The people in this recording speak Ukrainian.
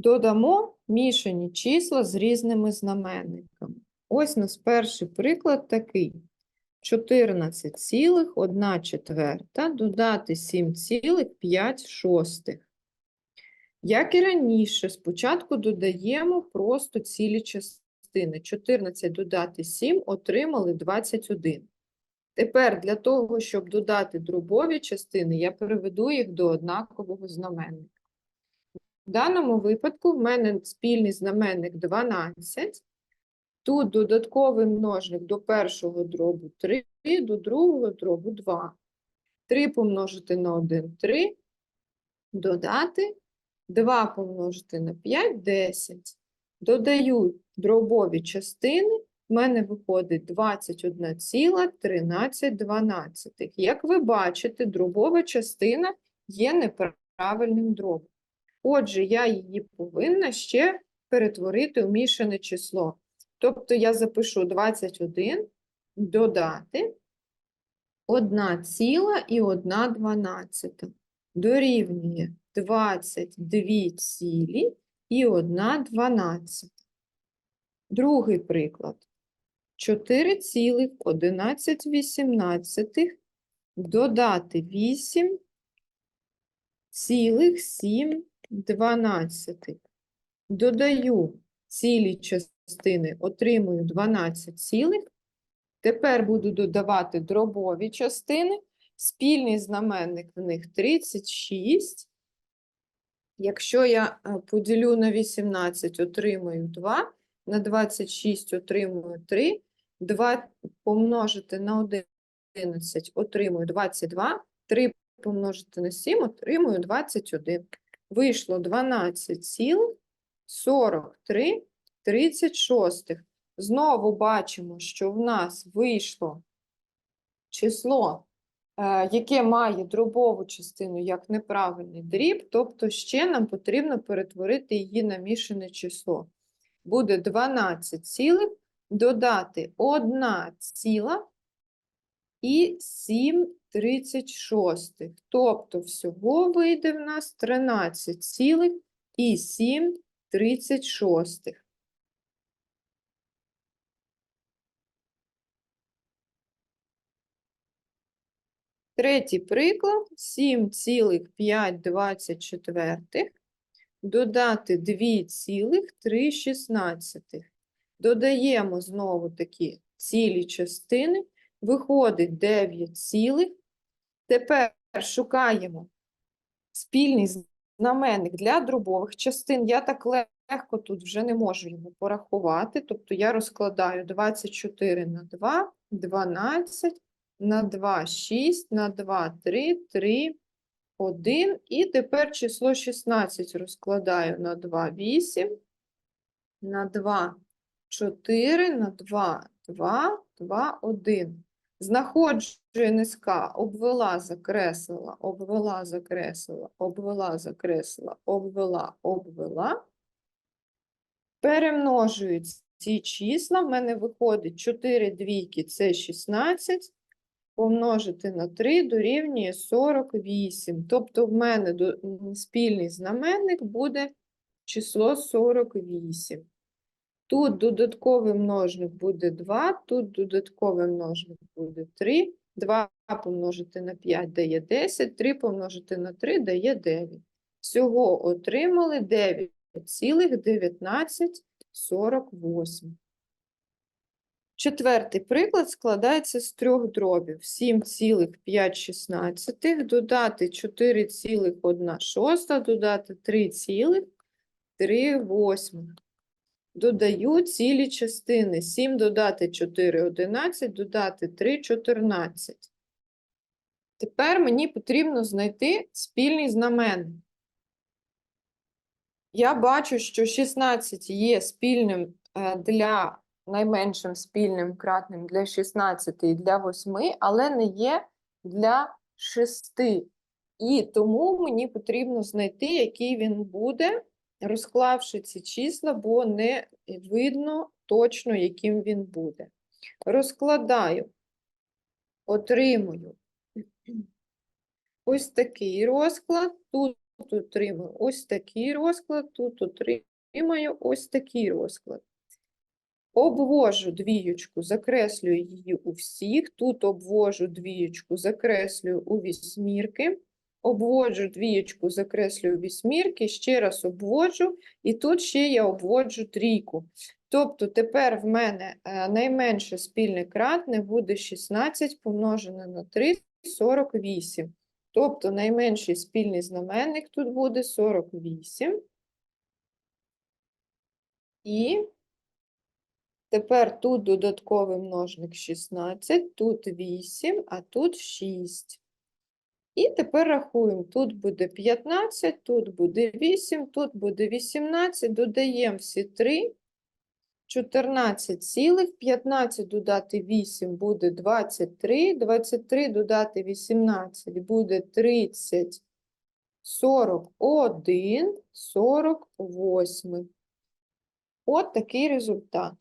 Додамо мішані числа з різними знаменниками. Ось у нас перший приклад такий. 14,1 четверта додати 7,5 шостих. Як і раніше, спочатку додаємо просто цілі частини. 14 додати 7 отримали 21. Тепер для того, щоб додати дробові частини, я переведу їх до однакового знаменника. В даному випадку в мене спільний знаменник 12. Тут додатковий множник до першого дробу 3, до другого дробу 2. 3 помножити на 1 – 3, додати 2 помножити на 5 – 10. Додаю дробові частини, в мене виходить 21,13. Як ви бачите, дробова частина є неправильним дробом. Отже, я її повинна ще перетворити у мішане число. Тобто я запишу 21 додати 1 ціла і 1 дванадцята. Дорівнює 22 цілі і 1 дванадцята. Другий приклад. 4,11 додати 8 цілих 7 дванадцятих. Додаю цілі частини, отримую 12 цілих. Тепер буду додавати дробові частини. Спільний знаменник в них 36. Якщо я е, поділю на 18, отримую 2, на 26 отримую 3, 2 помножити на 11, отримую 22, 3 помножити на 7, отримую 21. Вийшло 12 цілих 43 36. Знову бачимо, що в нас вийшло число, е, яке має дробову частину як неправильний дріб, тобто ще нам потрібно перетворити її на мішане число. Буде 12 цілих, додати 1 ціла і 7 36. Тобто всього вийде в нас 13 і 7 36. Третій приклад 7,524 додати 2,316. Додаємо знову такі цілі частини, виходить 9 цілих. Тепер шукаємо спільний знаменник для дробових частин. Я так легко тут вже не можу його порахувати, тобто я розкладаю 24 на 2, 12, на 2, 6, на 2, 3, 3, 1. І тепер число 16 розкладаю на 2, 8, на 2, 4, на 2, 2, 2, 1. Знаходжу НСК, обвела, закреслила, обвела, закреслила, обвела, закреслила, обвела, обвела. Перемножую ці числа, в мене виходить 4 двійки – це 16, помножити на 3 дорівнює 48. Тобто в мене спільний знаменник буде число 48. Тут додатковий множник буде 2, тут додатковий множник буде 3. 2 помножити на 5 дає 10, 3 помножити на 3 дає 9. Всього отримали 9,1948. Четвертий приклад складається з трьох дробів. 7,516, додати 4,1 додати 3,3 Додаю цілі частини. 7 додати 4 – 11, додати 3 – 14. Тепер мені потрібно знайти спільний знаменник. Я бачу, що 16 є спільним е, для найменшим спільним кратним для 16 і для 8, але не є для 6. І тому мені потрібно знайти, який він буде, розклавши ці числа, бо не видно точно, яким він буде. Розкладаю, отримую ось такий розклад. Тут отримаю ось такий розклад, тут отримаю ось такий розклад. Обвожу двієчку, закреслюю її у всіх. Тут обвожу двієчку, закреслюю у вісьмірки. Обводжу двієчку, закреслюю вісьмірки, ще раз обводжу, і тут ще я обводжу трійку. Тобто тепер в мене е, найменше спільне кратне буде 16 помножене на 3 – 48. Тобто найменший спільний знаменник тут буде 48. І тепер тут додатковий множник 16, тут 8, а тут 6. І тепер рахуємо, тут буде 15, тут буде 8, тут буде 18, додаємо всі 3, 14 цілих, 15 додати 8 буде 23, 23 додати 18 буде 30, 41, 48. От такий результат.